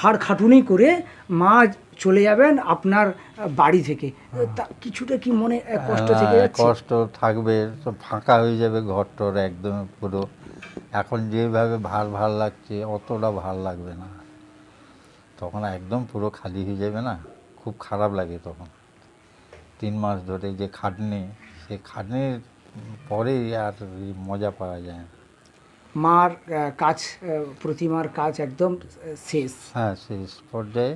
হাড় খাটুনি করে মা চলে যাবেন আপনার বাড়ি থেকে। তা কিছুটা কি মনে কষ্ট থেকে কষ্ট থাকবে তো ফাঁকা হয়ে যাবে ঘরটর একদম পুরো। এখন যেভাবে ভার ভার লাগছে অতটা ভার লাগবে না। তখন একদম পুরো খালি হয়ে যাবে না খুব খারাপ লাগে তখন। তিন মাস ধরে যে খাটনি সে খাটনির পরে আর মজা পাওয়া যায় না। মার কাজ প্রতিমার কাজ একদম শেষ। হ্যাঁ শেষ পর্যায়ে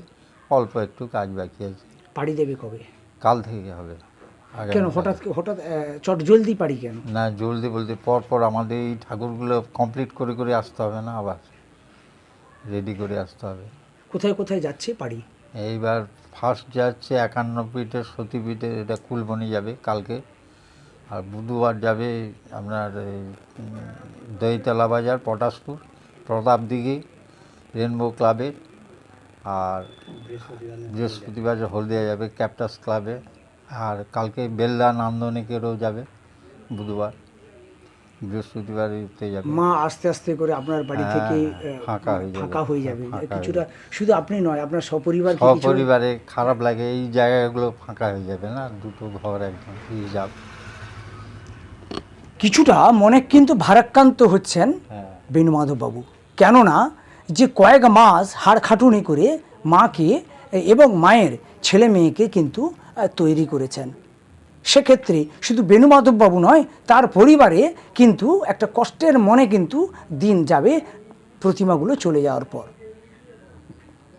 অল্প একটু কাজ বাকি আছে। পাড়ি দেবে কবে? কাল থেকে হবে। কেন। হঠাৎ হঠাৎ চট জলদি পারি কেন? না জলদি বলতে পর পর আমাদের এই ঠাকুরগুলো কমপ্লিট করে করে আসতে হবে না আবার? রেডি করে আসতে হবে। কোথায় কোথায় যাচ্ছে পারি এইবার ফার্স্ট যাচ্ছে একান্ন পিঠের সতীপীঠে এটা কুলবনি যাবে কালকে। আর বুধবার যাবে আপনার এই, দইতলা বাজার পটাশপুর প্রতাপদিঘি রেনবো ক্লাবে আর বৃহস্পতিবার হলদিয়া যাবে ক্যাপটাস ক্লাবে আর কালকে বেলদা নান্দনিকেরও যাবে বুধবার। বৃহস্পতিবার যাবে। মা আস্তে আস্তে করে আপনার বাড়ি হ্যাঁ, থেকে ফাঁকা হয়ে যাবে। ফাঁকা হয়ে যাবে। কিছুটা শুধু আপনি নয় আপনার সপরিবার সপরিবারে খারাপ লাগে এই জায়গাগুলো ফাঁকা হয়ে যাবে না দুটো ঘর একদম যাব কিছুটা মনে কিন্তু ভারাক্রান্ত হচ্ছেন হ্যাঁ। বেণুমাধববাবু। কেননা যে কয়েক মাস হাড় খাটুনি করে মাকে এবং মায়ের ছেলে মেয়েকে কিন্তু তৈরি করেছেন। সেক্ষেত্রে শুধু বেণুমাধববাবু নয় তার পরিবারে কিন্তু একটা কষ্টের মনে কিন্তু দিন যাবে প্রতিমাগুলো চলে যাওয়ার পর।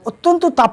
অত্যন্ত তাপ